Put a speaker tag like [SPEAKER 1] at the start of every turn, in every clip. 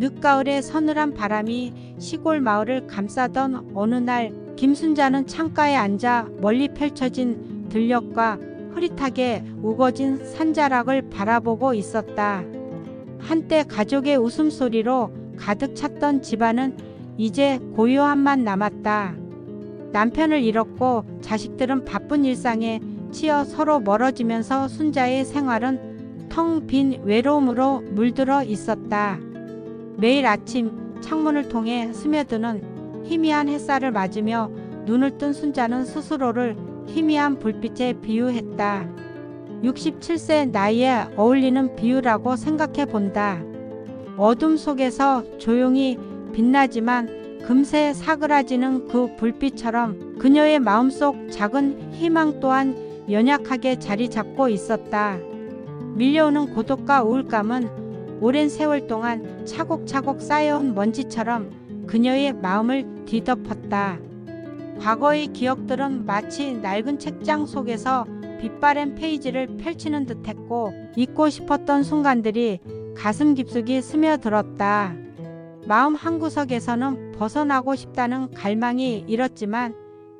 [SPEAKER 1] 늦가을에 서늘한 바람이 시골 마을을 감싸던 어느 날 김순자는 창가에 앉아 멀리 펼쳐진 들녘과 흐릿하게 우거진 산자락을 바라보고 있었다. 한때 가족의 웃음소리로 가득 찼던 집안은 이제 고요함만 남았다. 남편을 잃었고 자식들은 바쁜 일상에 치여 서로 멀어지면서 순자의 생활은 텅 빈 외로움으로 물들어 있었다. 매일 아침 창문을 통해 스며드는 희미한 햇살을 맞으며 눈을 뜬 순자는 스스로를 희미한 불빛에 비유했다. 67세 나이에 어울리는 비유라고 생각해 본다. 어둠 속에서 조용히 빛나지만 금세 사그라지는 그 불빛처럼 그녀의 마음속 작은 희망 또한 연약하게 자리 잡고 있었다. 밀려오는 고독과 우울감은 오랜 세월 동안 차곡차곡 쌓여온 먼지처럼 그녀의 마음을 뒤덮었다. 과거의 기억들은 마치 낡은 책장 속에서 빛바랜 페이지를 펼치는 듯했고 잊고 싶었던 순간들이 가슴 깊숙이 스며들었다. 마음 한구석에서는 벗어나고 싶다는 갈망이 일었지만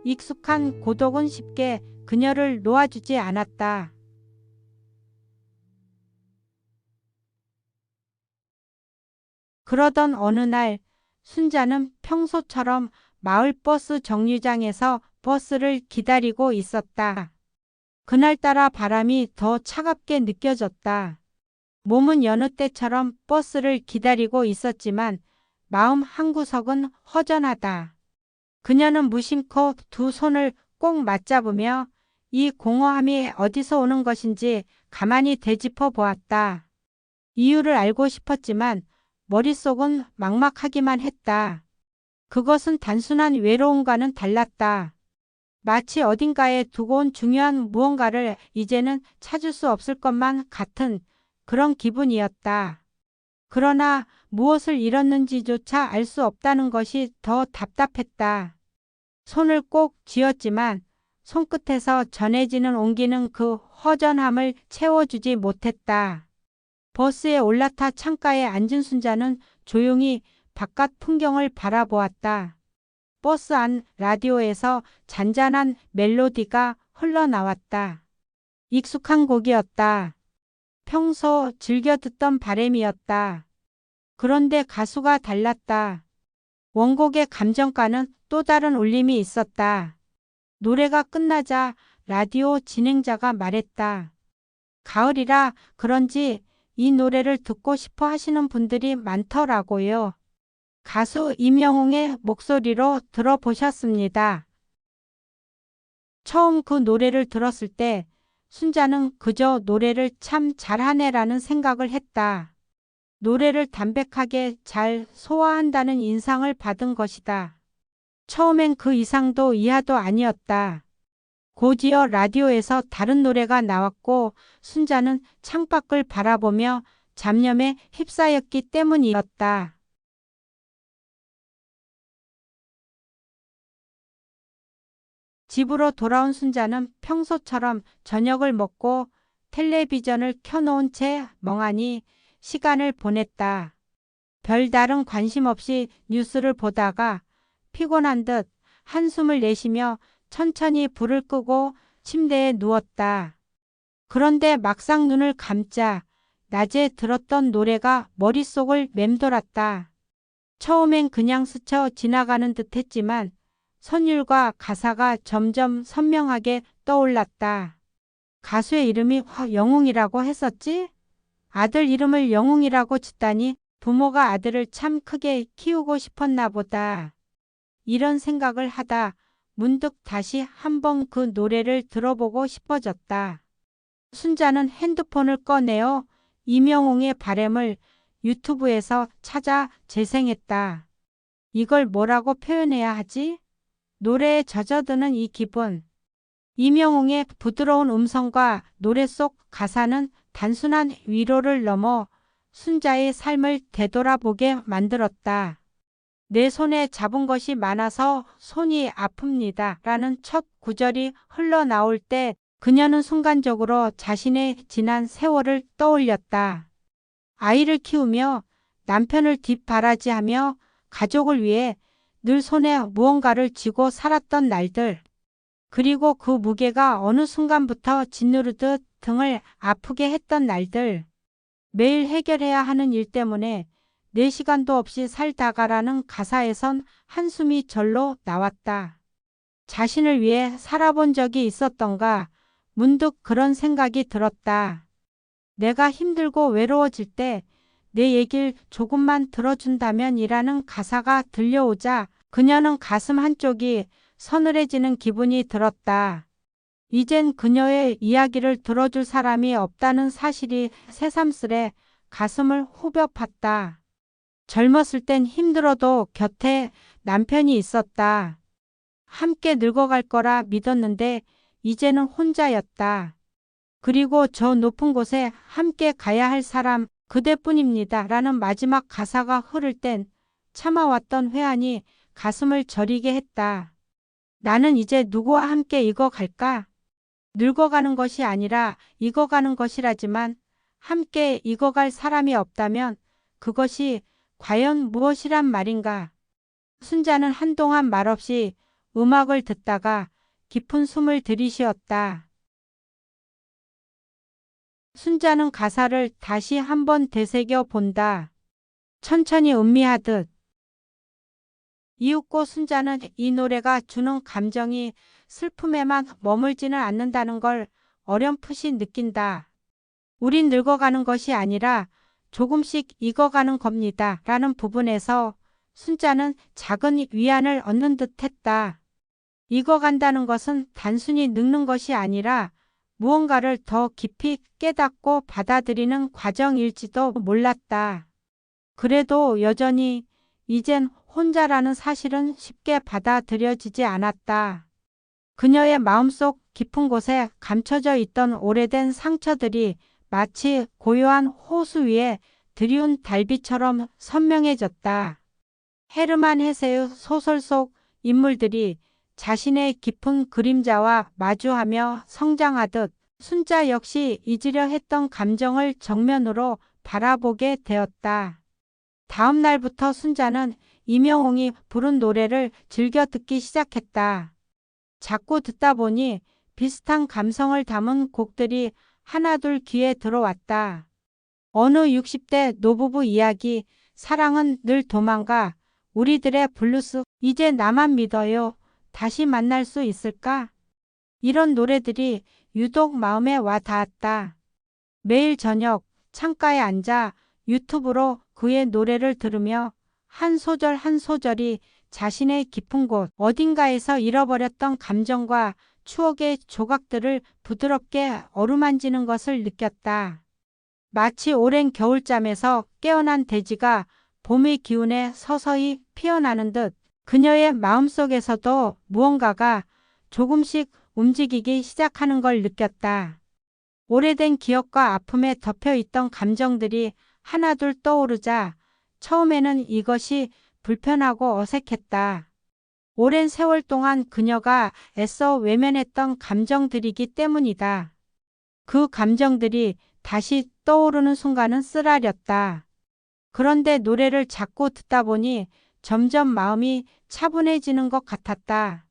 [SPEAKER 1] 익숙한 고독은 쉽게 그녀를 놓아주지 않았다. 그러던 어느 날 순자는 평소처럼 마을버스 정류장에서 버스를 기다리고 있었다. 그날따라 바람이 더 차갑게 느껴졌다. 몸은 여느 때처럼 버스를 기다리고 있었지만 마음 한구석은 허전하다. 그녀는 무심코 두 손을 꼭 맞잡으며 이 공허함이 어디서 오는 것인지 가만히 되짚어 보았다. 이유를 알고 싶었지만 머릿속은 막막하기만 했다. 그것은 단순한 외로움과는 달랐다. 마치 어딘가에 두고 온 중요한 무언가를 이제는 찾을 수 없을 것만 같은 그런 기분이었다. 그러나 무엇을 잃었는지조차 알 수 없다는 것이 더 답답했다. 손을 꼭 쥐었지만 손끝에서 전해지는 온기는 그 허전함을 채워주지 못했다. 버스에 올라타 창가에 앉은 순자는 조용히 바깥 풍경을 바라보았다. 버스 안 라디오에서 잔잔한 멜로디가 흘러나왔다. 익숙한 곡이었다. 평소 즐겨 듣던 바램이었다. 그런데 가수가 달랐다. 원곡의 감정과는 또 다른 울림이 있었다. 노래가 끝나자 라디오 진행자가 말했다. 가을이라 그런지 이 노래를 듣고 싶어 하시는 분들이 많더라고요. 가수 임영웅의 목소리로 들어보셨습니다. 처음 그 노래를 들었을 때 순자는 그저 노래를 참 잘하네라는 생각을 했다. 노래를 담백하게 잘 소화한다는 인상을 받은 것이다. 처음엔 그 이상도 이하도 아니었다. 곧이어 라디오에서 다른 노래가 나왔고 순자는 창밖을 바라보며 잡념에 휩싸였기 때문이었다. 집으로 돌아온 순자는 평소처럼 저녁을 먹고 텔레비전을 켜놓은 채 멍하니 시간을 보냈다. 별다른 관심 없이 뉴스를 보다가 피곤한 듯 한숨을 내쉬며 천천히 불을 끄고 침대에 누웠다. 그런데 막상 눈을 감자 낮에 들었던 노래가 머릿속을 맴돌았다. 처음엔 그냥 스쳐 지나가는 듯 했지만 선율과 가사가 점점 선명하게 떠올랐다. 가수의 이름이 영웅이라고 했었지? 아들 이름을 영웅이라고 짓다니 부모가 아들을 참 크게 키우고 싶었나 보다. 이런 생각을 하다 문득 다시 한번 그 노래를 들어보고 싶어졌다. 순자는 핸드폰을 꺼내어 이명웅의 바램을 유튜브에서 찾아 재생했다. 이걸 뭐라고 표현해야 하지? 노래에 젖어드는 이 기분. 이명웅의 부드러운 음성과 노래 속 가사는 단순한 위로를 넘어 순자의 삶을 되돌아보게 만들었다. 내 손에 잡은 것이 많아서 손이 아픕니다. 라는 첫 구절이 흘러나올 때 그녀는 순간적으로 자신의 지난 세월을 떠올렸다. 아이를 키우며 남편을 뒷바라지하며 가족을 위해 늘 손에 무언가를 쥐고 살았던 날들. 그리고 그 무게가 어느 순간부터 짓누르듯 등을 아프게 했던 날들. 매일 해결해야 하는 일 때문에 네 시간도 없이 살다가라는 가사에선 한숨이 절로 나왔다. 자신을 위해 살아본 적이 있었던가 문득 그런 생각이 들었다. 내가 힘들고 외로워질 때 내 얘길 조금만 들어준다면 이라는 가사가 들려오자 그녀는 가슴 한쪽이 서늘해지는 기분이 들었다. 이젠 그녀의 이야기를 들어줄 사람이 없다는 사실이 새삼스레 가슴을 후벼 팠다. 젊었을 땐 힘들어도 곁에 남편이 있었다. 함께 늙어갈 거라 믿었는데 이제는 혼자였다. 그리고 저 높은 곳에 함께 가야 할 사람 그대뿐입니다. 라는 마지막 가사가 흐를 땐 참아왔던 회한이 가슴을 저리게 했다. 나는 이제 누구와 함께 익어갈까? 늙어가는 것이 아니라 익어가는 것이라지만 함께 익어갈 사람이 없다면 그것이 과연 무엇이란 말인가? 순자는 한동안 말없이 음악을 듣다가 깊은 숨을 들이쉬었다. 순자는 가사를 다시 한번 되새겨 본다. 천천히 음미하듯. 이윽고 순자는 이 노래가 주는 감정이 슬픔에만 머물지는 않는다는 걸 어렴풋이 느낀다. 우린 늙어가는 것이 아니라 조금씩 익어가는 겁니다. 라는 부분에서 순자는 작은 위안을 얻는 듯 했다. 익어간다는 것은 단순히 늙는 것이 아니라 무언가를 더 깊이 깨닫고 받아들이는 과정일지도 몰랐다. 그래도 여전히 이젠 혼자라는 사실은 쉽게 받아들여지지 않았다. 그녀의 마음속 깊은 곳에 감춰져 있던 오래된 상처들이 마치 고요한 호수 위에 드리운 달빛처럼 선명해졌다. 헤르만 헤세의 소설 속 인물들이 자신의 깊은 그림자와 마주하며 성장하듯 순자 역시 잊으려 했던 감정을 정면으로 바라보게 되었다. 다음 날부터 순자는 이명홍이 부른 노래를 즐겨 듣기 시작했다. 자꾸 듣다 보니 비슷한 감성을 담은 곡들이 하나둘 귀에 들어왔다. 어느 60대 노부부 이야기, 사랑은 늘 도망가, 우리들의 블루스, 이제 나만 믿어요, 다시 만날 수 있을까? 이런 노래들이 유독 마음에 와 닿았다. 매일 저녁 창가에 앉아 유튜브로 그의 노래를 들으며 한 소절 한 소절이 자신의 깊은 곳 어딘가에서 잃어버렸던 감정과 추억의 조각들을 부드럽게 어루만지는 것을 느꼈다. 마치 오랜 겨울잠에서 깨어난 돼지가 봄의 기운에 서서히 피어나는 듯 그녀의 마음속에서도 무언가가 조금씩 움직이기 시작하는 걸 느꼈다. 오래된 기억과 아픔에 덮여 있던 감정들이 하나둘 떠오르자 처음에는 이것이 불편하고 어색했다. 오랜 세월 동안 그녀가 애써 외면했던 감정들이기 때문이다. 그 감정들이 다시 떠오르는 순간은 쓰라렸다. 그런데 노래를 자꾸 듣다 보니 점점 마음이 차분해지는 것 같았다.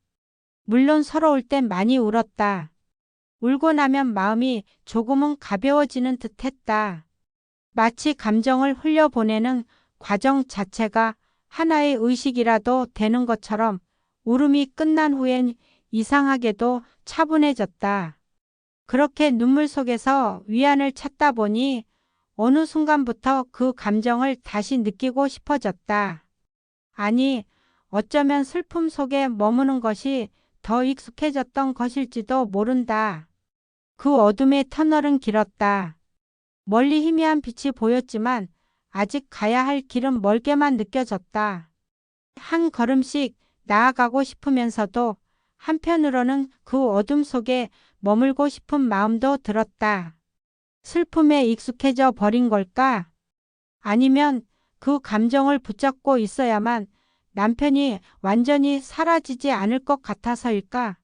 [SPEAKER 1] 물론 서러울 땐 많이 울었다. 울고 나면 마음이 조금은 가벼워지는 듯 했다. 마치 감정을 흘려보내는 과정 자체가 하나의 의식이라도 되는 것처럼 울음이 끝난 후엔 이상하게도 차분해졌다. 그렇게 눈물 속에서 위안을 찾다 보니 어느 순간부터 그 감정을 다시 느끼고 싶어졌다. 아니, 어쩌면 슬픔 속에 머무는 것이 더 익숙해졌던 것일지도 모른다. 그 어둠의 터널은 길었다. 멀리 희미한 빛이 보였지만 아직 가야 할 길은 멀게만 느껴졌다. 한 걸음씩 나아가고 싶으면서도 한편으로는 그 어둠 속에 머물고 싶은 마음도 들었다. 슬픔에 익숙해져 버린 걸까? 아니면 그 감정을 붙잡고 있어야만 남편이 완전히 사라지지 않을 것 같아서일까?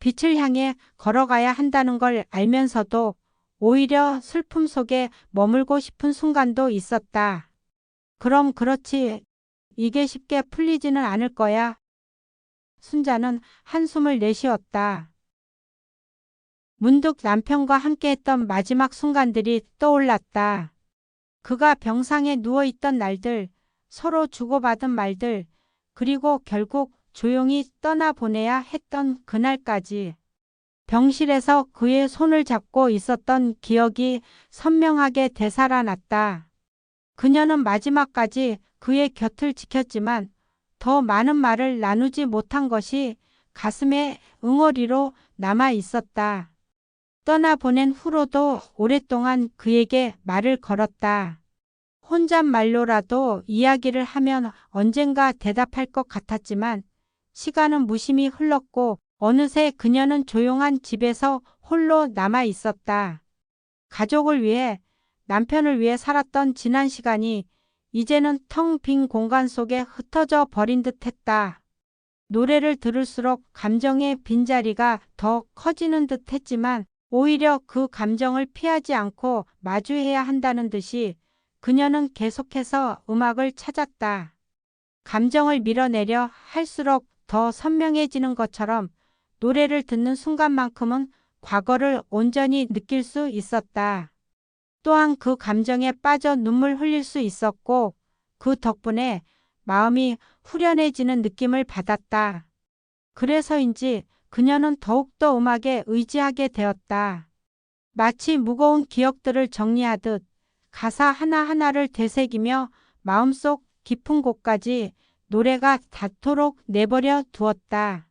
[SPEAKER 1] 빛을 향해 걸어가야 한다는 걸 알면서도 오히려 슬픔 속에 머물고 싶은 순간도 있었다. 그럼 그렇지. 이게 쉽게 풀리지는 않을 거야. 순자는 한숨을 내쉬었다. 문득 남편과 함께했던 마지막 순간들이 떠올랐다. 그가 병상에 누워있던 날들, 서로 주고받은 말들, 그리고 결국 조용히 떠나보내야 했던 그날까지. 병실에서 그의 손을 잡고 있었던 기억이 선명하게 되살아났다. 그녀는 마지막까지 그의 곁을 지켰지만 더 많은 말을 나누지 못한 것이 가슴에 응어리로 남아 있었다. 떠나보낸 후로도 오랫동안 그에게 말을 걸었다. 혼잣말로라도 이야기를 하면 언젠가 대답할 것 같았지만 시간은 무심히 흘렀고 어느새 그녀는 조용한 집에서 홀로 남아 있었다. 가족을 위해 남편을 위해 살았던 지난 시간이 이제는 텅 빈 공간 속에 흩어져 버린 듯 했다. 노래를 들을수록 감정의 빈자리가 더 커지는 듯 했지만 오히려 그 감정을 피하지 않고 마주해야 한다는 듯이 그녀는 계속해서 음악을 찾았다. 감정을 밀어내려 할수록 더 선명해지는 것처럼 노래를 듣는 순간만큼은 과거를 온전히 느낄 수 있었다. 또한 그 감정에 빠져 눈물 흘릴 수 있었고 그 덕분에 마음이 후련해지는 느낌을 받았다. 그래서인지 그녀는 더욱더 음악에 의지하게 되었다. 마치 무거운 기억들을 정리하듯 가사 하나하나를 되새기며 마음속 깊은 곳까지 노래가 닿도록 내버려 두었다.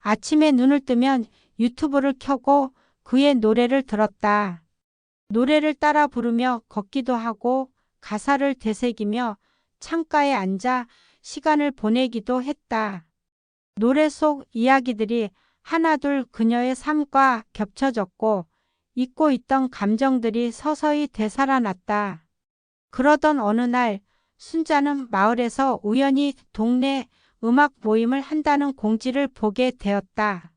[SPEAKER 1] 아침에 눈을 뜨면 유튜브를 켜고 그의 노래를 들었다. 노래를 따라 부르며 걷기도 하고 가사를 되새기며 창가에 앉아 시간을 보내기도 했다. 노래 속 이야기들이 하나둘 그녀의 삶과 겹쳐졌고 잊고 있던 감정들이 서서히 되살아났다. 그러던 어느 날 순자는 마을에서 우연히 동네 음악 모임을 한다는 공지를 보게 되었다.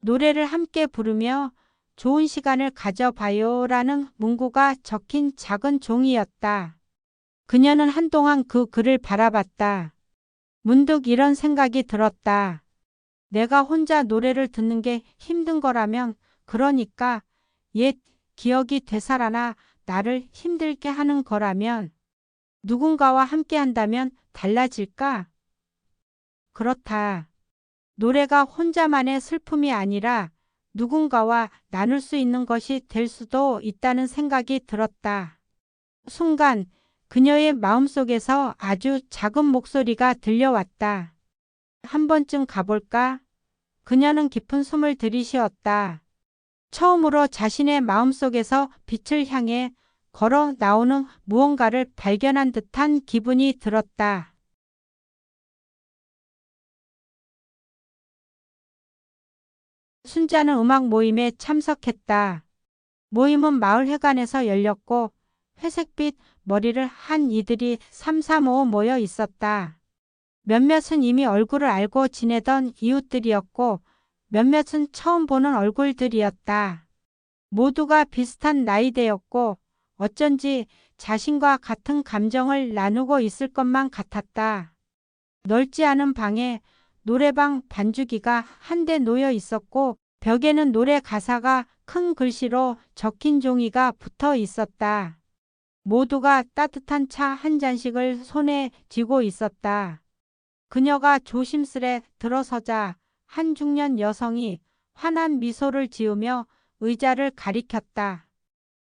[SPEAKER 1] 노래를 함께 부르며 좋은 시간을 가져봐요 라는 문구가 적힌 작은 종이였다. 그녀는 한동안 그 글을 바라봤다. 문득 이런 생각이 들었다. 내가 혼자 노래를 듣는 게 힘든 거라면 그러니까 옛 기억이 되살아나 나를 힘들게 하는 거라면 누군가와 함께 한다면 달라질까? 그렇다. 노래가 혼자만의 슬픔이 아니라 누군가와 나눌 수 있는 것이 될 수도 있다는 생각이 들었다. 순간 그녀의 마음속에서 아주 작은 목소리가 들려왔다. 한 번쯤 가볼까? 그녀는 깊은 숨을 들이쉬었다. 처음으로 자신의 마음속에서 빛을 향해 걸어 나오는 무언가를 발견한 듯한 기분이 들었다. 순자는 음악 모임에 참석했다. 모임은 마을 회관에서 열렸고 회색빛 머리를 한 이들이 삼삼오오 모여 있었다. 몇몇은 이미 얼굴을 알고 지내던 이웃들이었고 몇몇은 처음 보는 얼굴들이었다. 모두가 비슷한 나이대였고 어쩐지 자신과 같은 감정을 나누고 있을 것만 같았다. 넓지 않은 방에 노래방 반주기가 한대 놓여 있었고 벽에는 노래 가사가 큰 글씨로 적힌 종이가 붙어 있었다. 모두가 따뜻한 차 한 잔씩을 손에 쥐고 있었다. 그녀가 조심스레 들어서자 한 중년 여성이 환한 미소를 지으며 의자를 가리켰다.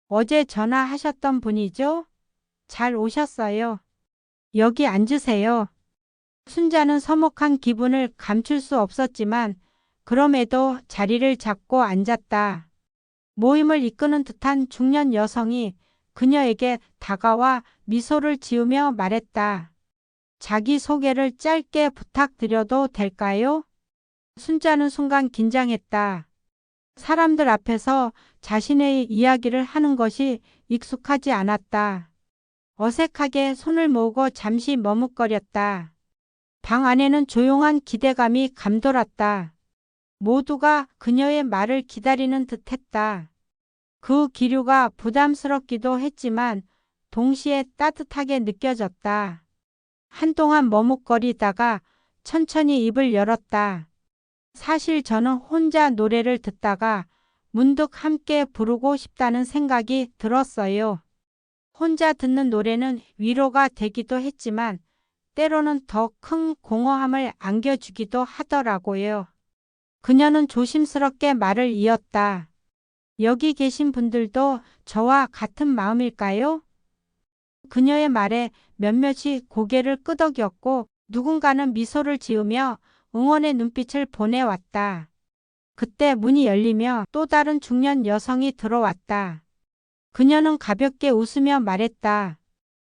[SPEAKER 1] 어제 전화하셨던 분이죠? 잘 오셨어요. 여기 앉으세요. 순자는 서먹한 기분을 감출 수 없었지만 그럼에도 자리를 잡고 앉았다. 모임을 이끄는 듯한 중년 여성이 그녀에게 다가와 미소를 지으며 말했다. 자기 소개를 짧게 부탁드려도 될까요? 순자는 순간 긴장했다. 사람들 앞에서 자신의 이야기를 하는 것이 익숙하지 않았다. 어색하게 손을 모으고 잠시 머뭇거렸다. 방 안에는 조용한 기대감이 감돌았다. 모두가 그녀의 말을 기다리는 듯 했다. 그 기류가 부담스럽기도 했지만 동시에 따뜻하게 느껴졌다. 한동안 머뭇거리다가 천천히 입을 열었다. 사실 저는 혼자 노래를 듣다가 문득 함께 부르고 싶다는 생각이 들었어요. 혼자 듣는 노래는 위로가 되기도 했지만 때로는 더 큰 공허함을 안겨주기도 하더라고요. 그녀는 조심스럽게 말을 이었다. 여기 계신 분들도 저와 같은 마음일까요? 그녀의 말에 몇몇이 고개를 끄덕였고 누군가는 미소를 지으며 응원의 눈빛을 보내왔다. 그때 문이 열리며 또 다른 중년 여성이 들어왔다. 그녀는 가볍게 웃으며 말했다.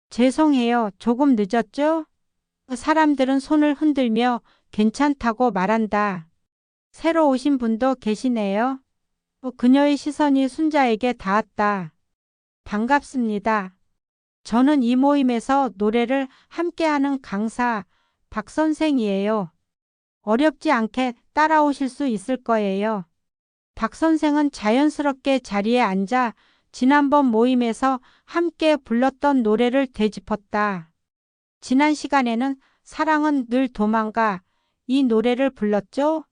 [SPEAKER 1] 죄송해요. 조금 늦었죠? 사람들은 손을 흔들며 괜찮다고 말한다. 새로 오신 분도 계시네요. 그녀의 시선이 순자에게 닿았다. 반갑습니다. 저는 이 모임에서 노래를 함께하는 강사 박 선생이에요. 어렵지 않게 따라오실 수 있을 거예요. 박 선생은 자연스럽게 자리에 앉아 지난번 모임에서 함께 불렀던 노래를 되짚었다. 지난 시간에는 사랑은 늘 도망가 이 노래를 불렀죠?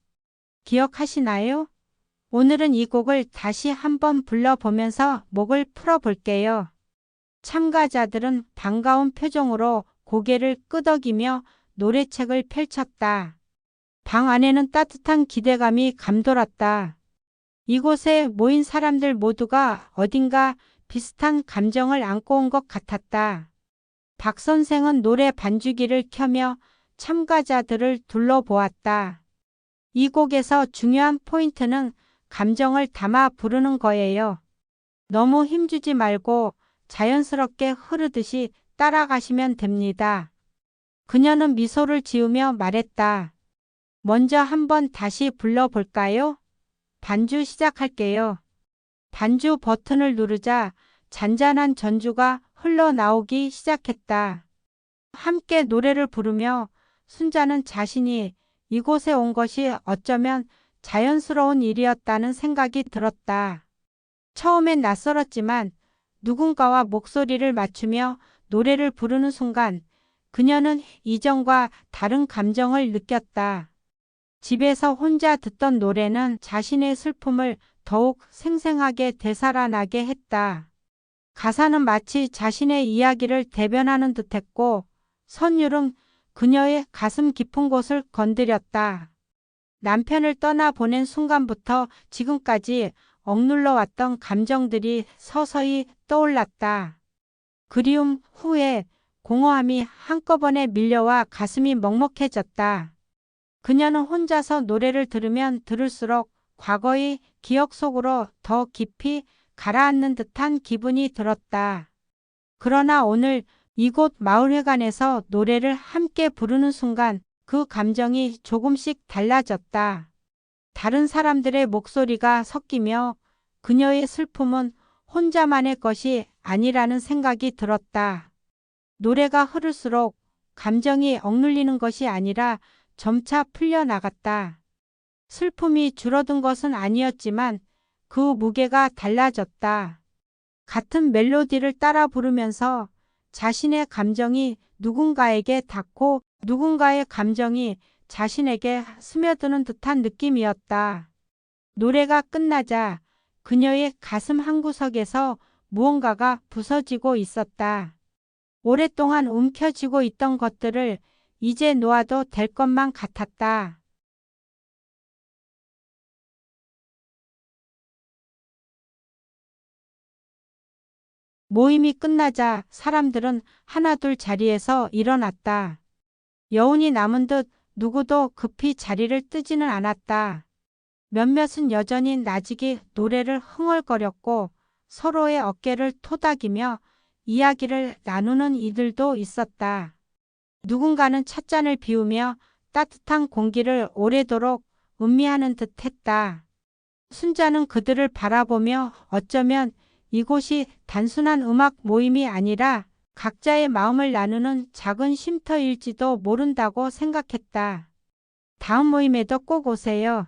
[SPEAKER 1] 기억하시나요? 오늘은 이 곡을 다시 한번 불러보면서 목을 풀어볼게요. 참가자들은 반가운 표정으로 고개를 끄덕이며 노래책을 펼쳤다. 방 안에는 따뜻한 기대감이 감돌았다. 이곳에 모인 사람들 모두가 어딘가 비슷한 감정을 안고 온 것 같았다. 박 선생은 노래 반주기를 켜며 참가자들을 둘러보았다. 이 곡에서 중요한 포인트는 감정을 담아 부르는 거예요. 너무 힘주지 말고 자연스럽게 흐르듯이 따라가시면 됩니다. 그녀는 미소를 지으며 말했다. 먼저 한번 다시 불러볼까요? 반주 시작할게요. 반주 버튼을 누르자 잔잔한 전주가 흘러나오기 시작했다. 함께 노래를 부르며 순자는 자신이 이곳에 온 것이 어쩌면 자연스러운 일이었다는 생각이 들었다. 처음엔 낯설었지만 누군가와 목소리를 맞추며 노래를 부르는 순간 그녀는 이전과 다른 감정을 느꼈다. 집에서 혼자 듣던 노래는 자신의 슬픔을 더욱 생생하게 되살아나게 했다. 가사는 마치 자신의 이야기를 대변하는 듯했고 선율은 그녀의 가슴 깊은 곳을 건드렸다. 남편을 떠나 보낸 순간부터 지금까지 억눌러 왔던 감정들이 서서히 떠올랐다. 그리움, 후회, 공허함이 한꺼번에 밀려와 가슴이 먹먹해졌다. 그녀는 혼자서 노래를 들으면 들을수록 과거의 기억 속으로 더 깊이 가라앉는 듯한 기분이 들었다. 그러나 오늘 이곳 마을회관에서 노래를 함께 부르는 순간 그 감정이 조금씩 달라졌다. 다른 사람들의 목소리가 섞이며 그녀의 슬픔은 혼자만의 것이 아니라는 생각이 들었다. 노래가 흐를수록 감정이 억눌리는 것이 아니라 점차 풀려나갔다. 슬픔이 줄어든 것은 아니었지만 그 무게가 달라졌다. 같은 멜로디를 따라 부르면서 자신의 감정이 누군가에게 닿고 누군가의 감정이 자신에게 스며드는 듯한 느낌이었다. 노래가 끝나자 그녀의 가슴 한구석에서 무언가가 부서지고 있었다. 오랫동안 움켜쥐고 있던 것들을 이제 놓아도 될 것만 같았다. 모임이 끝나자 사람들은 하나둘 자리에서 일어났다. 여운이 남은 듯 누구도 급히 자리를 뜨지는 않았다. 몇몇은 여전히 나직이 노래를 흥얼거렸고 서로의 어깨를 토닥이며 이야기를 나누는 이들도 있었다. 누군가는 찻잔을 비우며 따뜻한 공기를 오래도록 음미하는 듯 했다. 순자는 그들을 바라보며 어쩌면 이곳이 단순한 음악 모임이 아니라 각자의 마음을 나누는 작은 쉼터일지도 모른다고 생각했다. 다음 모임에도 꼭 오세요.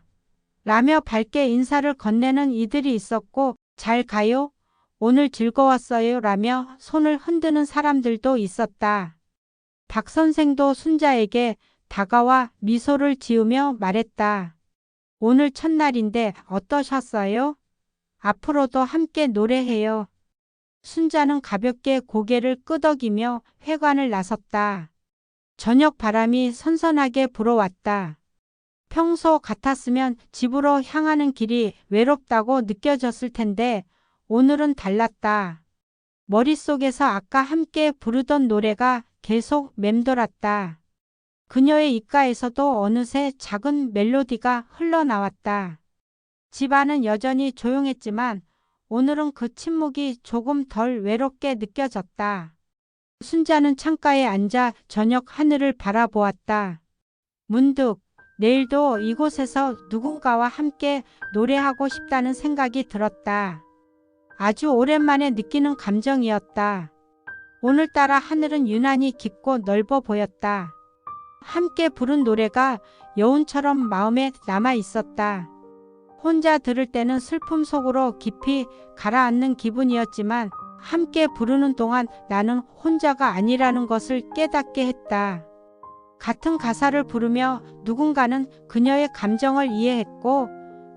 [SPEAKER 1] 라며 밝게 인사를 건네는 이들이 있었고 잘 가요? 오늘 즐거웠어요? 라며 손을 흔드는 사람들도 있었다. 박 선생도 순자에게 다가와 미소를 지으며 말했다. 오늘 첫날인데 어떠셨어요? 앞으로도 함께 노래해요. 순자는 가볍게 고개를 끄덕이며 회관을 나섰다. 저녁 바람이 선선하게 불어왔다. 평소 같았으면 집으로 향하는 길이 외롭다고 느껴졌을 텐데 오늘은 달랐다. 머릿속에서 아까 함께 부르던 노래가 계속 맴돌았다. 그녀의 입가에서도 어느새 작은 멜로디가 흘러나왔다. 집안은 여전히 조용했지만 오늘은 그 침묵이 조금 덜 외롭게 느껴졌다. 순자는 창가에 앉아 저녁 하늘을 바라보았다. 문득 내일도 이곳에서 누군가와 함께 노래하고 싶다는 생각이 들었다. 아주 오랜만에 느끼는 감정이었다. 오늘따라 하늘은 유난히 깊고 넓어 보였다. 함께 부른 노래가 여운처럼 마음에 남아 있었다. 혼자 들을 때는 슬픔 속으로 깊이 가라앉는 기분이었지만 함께 부르는 동안 나는 혼자가 아니라는 것을 깨닫게 했다. 같은 가사를 부르며 누군가는 그녀의 감정을 이해했고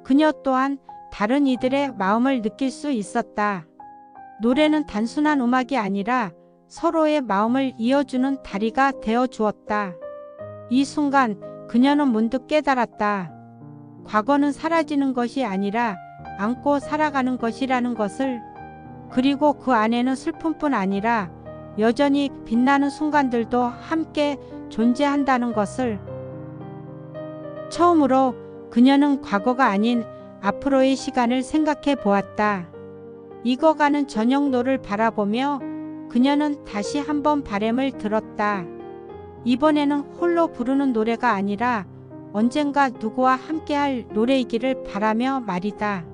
[SPEAKER 1] 그녀 또한 다른 이들의 마음을 느낄 수 있었다. 노래는 단순한 음악이 아니라 서로의 마음을 이어주는 다리가 되어 주었다. 이 순간 그녀는 문득 깨달았다. 과거는 사라지는 것이 아니라 안고 살아가는 것이라는 것을 그리고 그 안에는 슬픔뿐 아니라 여전히 빛나는 순간들도 함께 존재한다는 것을 처음으로 그녀는 과거가 아닌 앞으로의 시간을 생각해 보았다. 익어가는 저녁노를 바라보며 그녀는 다시 한번 바램을 들었다. 이번에는 홀로 부르는 노래가 아니라 언젠가 누구와 함께할 노래이기를 바라며 말이다.